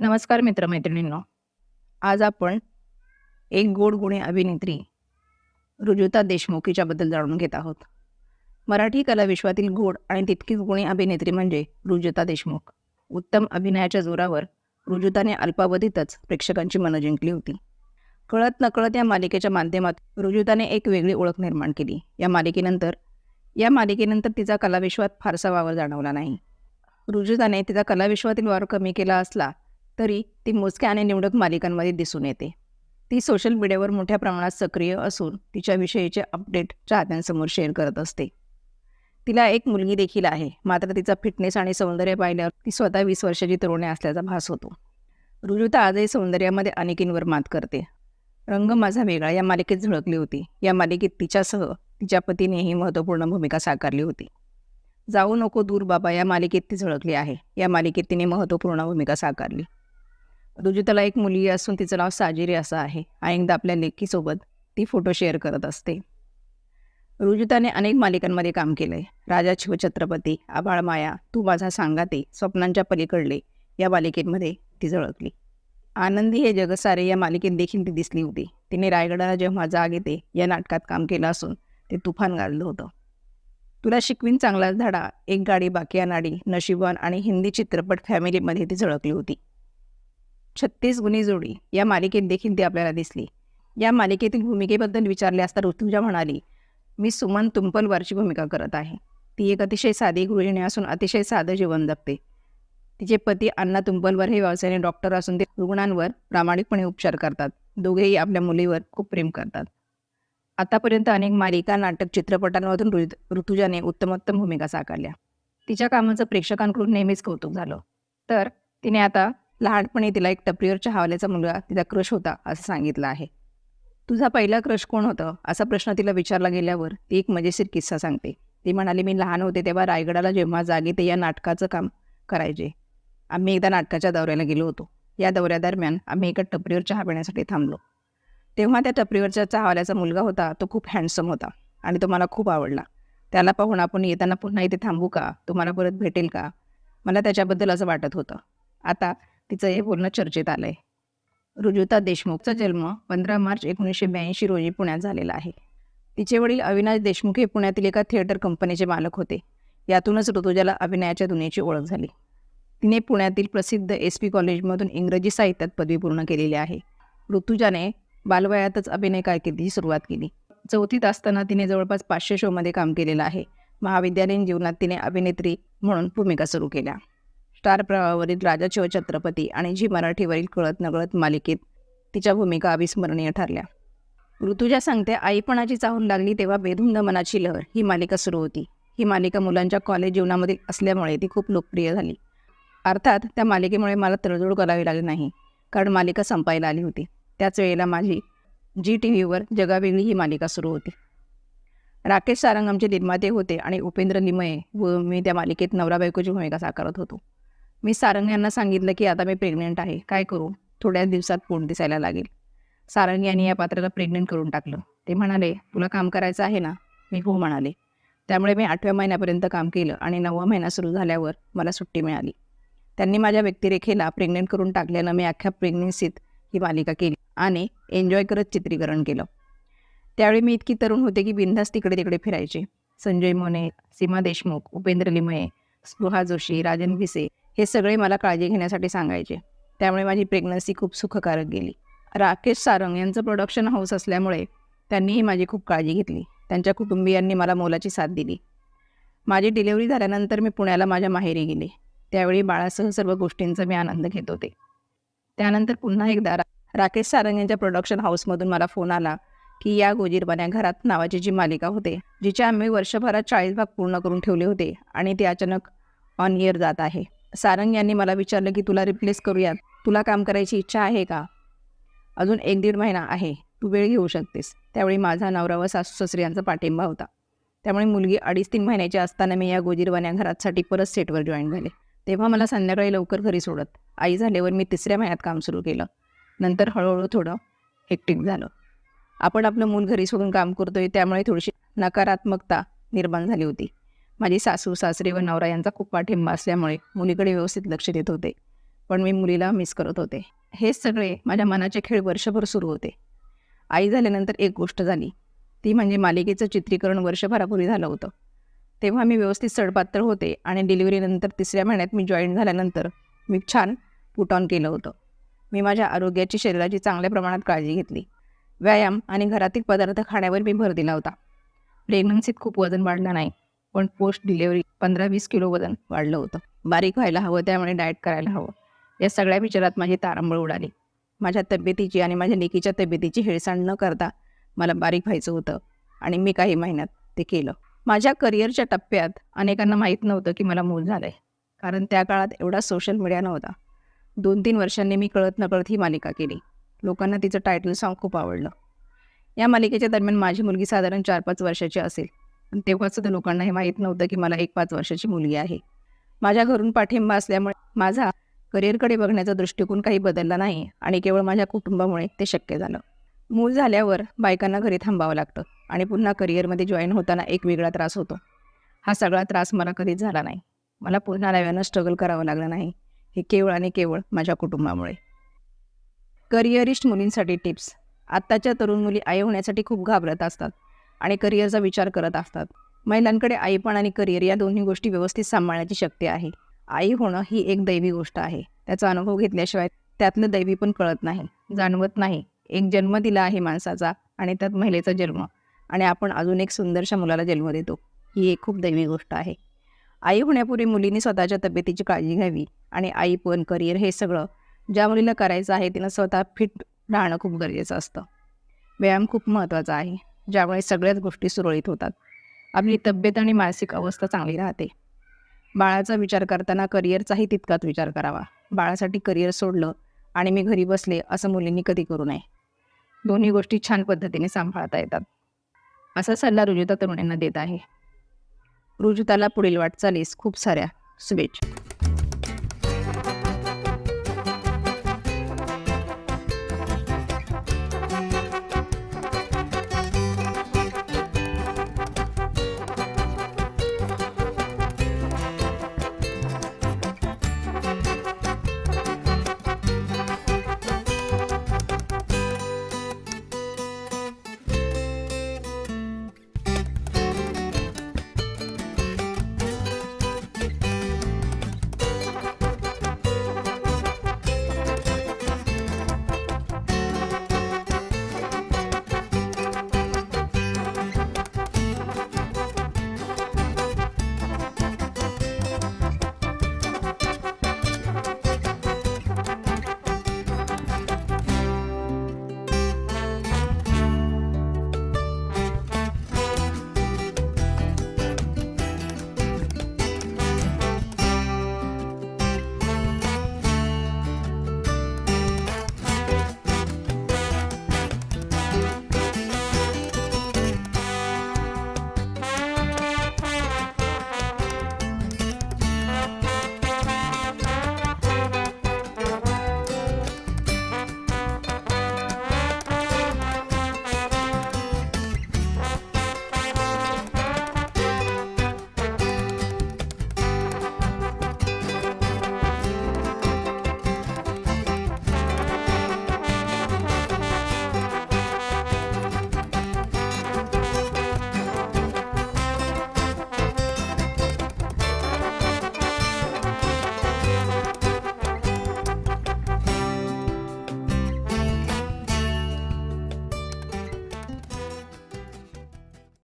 नमस्कार मित्रमैत्रिणींनो. आज आपण एक गोड गुणी अभिनेत्री रुजुता देशमुख हिच्याबद्दल जाणून घेत आहोत. मराठी कलाविश्वातील गोड आणि तितकीच गुणी अभिनेत्री म्हणजे रुजुता देशमुख. उत्तम अभिनयाच्या जोरावर रुजुताने अल्पावधीतच प्रेक्षकांची मनं जिंकली होती. कळत नकळत या मालिकेच्या माध्यमात रुजुताने एक वेगळी ओळख निर्माण केली. या मालिकेनंतर या मालिकेनंतर तिचा कलाविश्वात फारसा वावर जाणवला नाही. रुजुताने तिचा कलाविश्वातील वावर कमी केला असला तरी ती मोजक्या आणि निवडक मालिकांमध्ये दिसून येते. ती सोशल मीडियावर मोठ्या प्रमाणात सक्रिय असून तिच्याविषयीचे अपडेट चाहत्यांसमोर शेअर करत असते. तिला एक मुलगी देखील आहे. मात्र तिचा फिटनेस आणि सौंदर्य पाहिल्यावर ती स्वतः वीस वर्षाची तरुणी असल्याचा भास होतो. रुजुता आजही सौंदर्यामध्ये अनेकींवर मात करते. रंग माझा वेगळा या मालिकेत झळकली होती. या मालिकेत तिच्यासह तिच्या पतीनेही महत्त्वपूर्ण भूमिका साकारली होती. जाऊ नको दूर बाबा या मालिकेत ती झळकली आहे. या मालिकेत तिने महत्त्वपूर्ण भूमिका साकारली. रुजुताला एक मुलगी असून तिचं नाव साजिरी असं आहे. अनेकदा आपल्या लेकीसोबत ती फोटो शेअर करत असते. रुजुताने अनेक मालिकांमध्ये काम केलंय. राजा शिवछत्रपती आबाळ माया तू माझा सांगाते स्वप्नांच्या पलीकडले या मालिकेमध्ये ती झळकली. आनंदी हे जग सारे या मालिकेत देखील ती दिसली होती. तिने रायगडाला जेव्हा जाग येते या नाटकात काम केलं असून ते तुफान गाजलं होतं. तुला शिकवीन चांगलाच धडा. एक गाडी बाकी अनाडी नशिबवान आणि हिंदी चित्रपट फॅमिलीमध्ये ती झळकली होती. छत्तीस गुणी जोडी या मालिकेत देखील ती आपल्याला दिसली. या मालिकेतील भूमिकेबद्दल विचारले असता ऋतुजा म्हणाली मी सुमन तुंपलवारची भूमिका करत आहे. ती एक अतिशय साधी गृहिणी असून अतिशय साधं जीवन जगते. तिचे पती अण्णा तुंपलवर हे व्यवसायाने डॉक्टर असून ते रुग्णांवर प्रामाणिकपणे उपचार करतात. दोघेही आपल्या मुलीवर खूप प्रेम करतात. आतापर्यंत अनेक मालिका नाटक चित्रपटांमधून ऋतुजाने उत्तमोत्तम भूमिका साकारल्या. तिच्या कामाचं प्रेक्षकांकडून नेहमीच कौतुक झालं. तर तिने आता लहानपणी तिला एक टपरीवर चहावाल्याचा मुलगा तिचा क्रश होता असं सांगितलं आहे. तुझा पहिला क्रश कोण होतं? असा प्रश्न तिला विचारला गेल्यावर ती एक मजेशीर किस्सा सांगते. ती म्हणाली मी लहान होते तेव्हा रायगडाला जेव्हा जागे ते या नाटकाचं काम करायचे. आम्ही एकदा नाटकाच्या दौऱ्याला गेलो होतो. या दौऱ्यादरम्यान आम्ही एका टपरीवर चहा पिण्यासाठी थांबलो. तेव्हा त्या टपरीवरच्या चहावाल्याचा मुलगा होता तो खूप हँडसम होता आणि तो मला खूप आवडला. त्याला पाहून आपण येताना पुन्हा इथे थांबू का? तुम्हाला परत भेटेल का? मला त्याच्याबद्दल असं वाटत होतं. आता तिचं हे बोलणं चर्चेत आलं आहे रुजुता देशमुखचा जन्म पंधरा मार्च एकोणीसशे ब्याऐंशी रोजी पुण्यात झालेला आहे. तिचे वडील अविनाश देशमुख हे पुण्यातील एका थिएटर कंपनीचे मालक होते. यातूनच ऋतुजाला अभिनयाच्या दुनियेची ओळख झाली. तिने पुण्यातील प्रसिद्ध एस पी कॉलेजमधून इंग्रजी साहित्यात पदवी पूर्ण केलेली आहे. ऋतुजाने बालवयातच अभिनय कारकिर्दीची सुरुवात केली. चौथीत असताना तिने जवळपास पाचशे शोमध्ये काम केलेलं आहे. महाविद्यालयीन जीवनात तिने अभिनेत्री म्हणून भूमिका सुरू केल्या. स्टार प्रवाहावरील राजा शिवछत्रपती आणि जी मराठीवरील कळत नकळत मालिकेत तिच्या भूमिका अविस्मरणीय ठरल्या. ऋतुजा सांगते आईपणाची चाहूल लागली तेव्हा बेधुंद मनाची लहर ही मालिका सुरू होती. ही मालिका मुलांच्या कॉलेज जीवनामधील असल्यामुळे ती खूप लोकप्रिय झाली. अर्थात त्या मालिकेमुळे मला तडजोड करावी लागली नाही कारण मालिका संपायला आली होती. त्याच वेळेला माझी जी टी व्हीवर जगावेगळी ही मालिका सुरू होती. राकेश सारंग आमचे निर्माते होते आणि उपेंद्र निमये व मी त्या मालिकेत नवरा बायकोची भूमिका साकारत होतो. मी सारंग यांना सांगितलं की आता मी प्रेग्नेंट आहे. काय करू? थोड्या दिवसात पोट दिसायला लागेल. सारंग यांनी या पात्राला प्रेग्नेंट करून टाकलं. ते म्हणाले तुला काम करायचं आहे ना? मी हो म्हणाले. त्यामुळे मी आठव्या महिन्यापर्यंत काम केलं आणि नववा महिना सुरू झाल्यावर मला सुट्टी मिळाली. त्यांनी माझ्या व्यक्तिरेखेला प्रेग्नेंट करून टाकल्यानं मी अख्ख्या प्रेग्नेन्सीत ही मालिका केली आणि एन्जॉय करत चित्रीकरण केलं. त्यावेळी मी इतकी तरुण होते की बिंदास तिकडे तिकडे फिरायचे. संजय मोने सीमा देशमुख उपेंद्र लिमये स्पृहा जोशी राजन भिसे हे सगळे मला काळजी घेण्यासाठी सांगायचे. त्यामुळे माझी प्रेग्नन्सी खूप सुखकारक गेली. राकेश सारंग यांचं प्रोडक्शन हाऊस असल्यामुळे त्यांनीही माझी खूप काळजी घेतली. त्यांच्या कुटुंबियांनी मला मोलाची साथ दिली. माझी डिलिव्हरी झाल्यानंतर मी पुण्याला माझ्या माहेरी गेले. त्यावेळी बाळासह सर्व गोष्टींचा मी आनंद घेत होते. त्यानंतर पुन्हा एकदा रा राकेश सारंग यांच्या प्रोडक्शन हाऊसमधून मला फोन आला की या गोजीरबान्या घरात नावाची जी मालिका होते जिचे आम्ही वर्षभरात चाळीस भाग पूर्ण करून ठेवले होते आणि ते अचानक ऑन इयर जात आहे. सारंग यांनी मला विचारलं की तुला रिप्लेस करूयात? तुला काम करायची इच्छा आहे का? अजून एक दीड महिना आहे. तू वेळ घेऊ शकतेस. त्यावेळी माझा नवरा व सासू सासरे यांचा पाठिंबा होता. त्यामुळे मुलगी अडीच तीन महिन्याची असताना मी या गोजीरवान्या घरासाठी परत सेटवर जॉईन झाले. तेव्हा मला संध्याकाळी लवकर घरी सोडत. आई झाल्यावर मी तिसऱ्या महिन्यात काम सुरू केलं. नंतर हळूहळू थोडं हेक्टिक झालं. आपण आपलं मूल घरी सोडून काम करतोय त्यामुळे थोडीशी नकारात्मकता निर्माण झाली होती. माझी सासू सासरे व नवरा यांचा खूप पाठिंबा असल्यामुळे मुलीकडे व्यवस्थित लक्ष देत होते. पण मी मुलीला मिस करत होते. हेच सगळे माझ्या मनाचे खेळ वर्षभर सुरू होते. आई झाल्यानंतर एक गोष्ट झाली. ती म्हणजे मालिकेचं चित्रीकरण वर्षभरापूर्वी झालं होतं. तेव्हा मी व्यवस्थित सडपातळ होते आणि डिलिव्हरीनंतर तिसऱ्या महिन्यात मी जॉईन झाल्यानंतर मी छान पुट ऑन केलं होतं. मी माझ्या आरोग्याची शरीराची चांगल्या प्रमाणात काळजी घेतली. व्यायाम आणि घरातील पदार्थ खाण्यावर मी भर दिला होता. प्रेग्नन्सीत खूप वजन वाढलं नाही. पण पोस्ट डिलेवरी पंधरा वीस किलो वजन वाढलं होतं. बारीक व्हायला हवं त्यामुळे डाएट करायला हवं. या सगळ्या विचारात माझी तारांबळ उडाली. माझ्या तब्येतीची आणि माझ्या लेकीच्या तब्येतीची हेळसांड न करता मला बारीक व्हायचं होतं आणि मी काही महिन्यात ते केलं. माझ्या करिअरच्या टप्प्यात अनेकांना माहीत नव्हतं की मला मूल झालं आहे कारण त्या काळात एवढा सोशल मीडिया नव्हता. दोन तीन वर्षांनी मी कळत नकळत ही मालिका केली. लोकांना तिचं टायटल सॉन्ग खूप आवडलं. या मालिकेच्या दरम्यान माझी मुलगी साधारण चार पाच वर्षाची असेल. पण तेव्हासुद्धा लोकांना हे माहीत नव्हतं की मला एक पाच वर्षाची मुलगी आहे. माझ्या घरून पाठिंबा असल्यामुळे माझा करिअरकडे बघण्याचा दृष्टिकोन काही बदलला नाही आणि केवळ माझ्या कुटुंबामुळे ते शक्य झालं. मूल झाल्यावर बायकांना घरी थांबावं लागतं आणि पुन्हा करिअरमध्ये जॉईन होताना एक वेगळा त्रास होतो. हा सगळा त्रास मला कधीच झाला नाही. मला पुन्हा नव्यानं स्ट्रगल करावं लागलं नाही. हे केवळ आणि केवळ माझ्या कुटुंबामुळे. करिअरिस्ट मुलींसाठी टिप्स आत्ताच्या तरुण मुली आई होण्यासाठी खूप घाबरत असतात. आणि करिअरचा विचार करत असतात. महिलांकडे आईपण आणि करिअर या दोन्ही गोष्टी व्यवस्थित सांभाळण्याची शक्ती आहे. आई होणं ही एक दैवी गोष्ट आहे. त्याचा अनुभव घेतल्याशिवाय त्यातलं दैवी पण कळत नाही जाणवत नाही. एक जन्म दिला आहे माणसाचा आणि त्यात महिलेचा जन्म आणि आपण अजून एक सुंदरशा मुलाला जन्म देतो. ही एक खूप दैवी गोष्ट आहे. आई होण्यापूर्वी मुलींनी स्वतःच्या तब्येतीची काळजी घ्यावी आणि आई पण करिअर हे सगळं ज्या मुलीला करायचं आहे तिनं स्वतः फिट राहणं खूप गरजेचं असतं. व्यायाम खूप महत्त्वाचा आहे. ज्यामुळे सगळ्याच गोष्टी सुरळीत होतात. आपली तब्येत आणि मानसिक अवस्था चांगली राहते. बाळाचा विचार करताना करिअरचाही तितकाच विचार करावा. बाळासाठी करिअर सोडलं आणि मी घरी बसले असं मुलींनी कधी करू नये. दोन्ही गोष्टी छान पद्धतीने सांभाळता येतात. असा सल्ला रुजुता तरुणांना देत आहे. रुजुताला पुढील वाटचालीस खूप साऱ्या शुभेच्छा.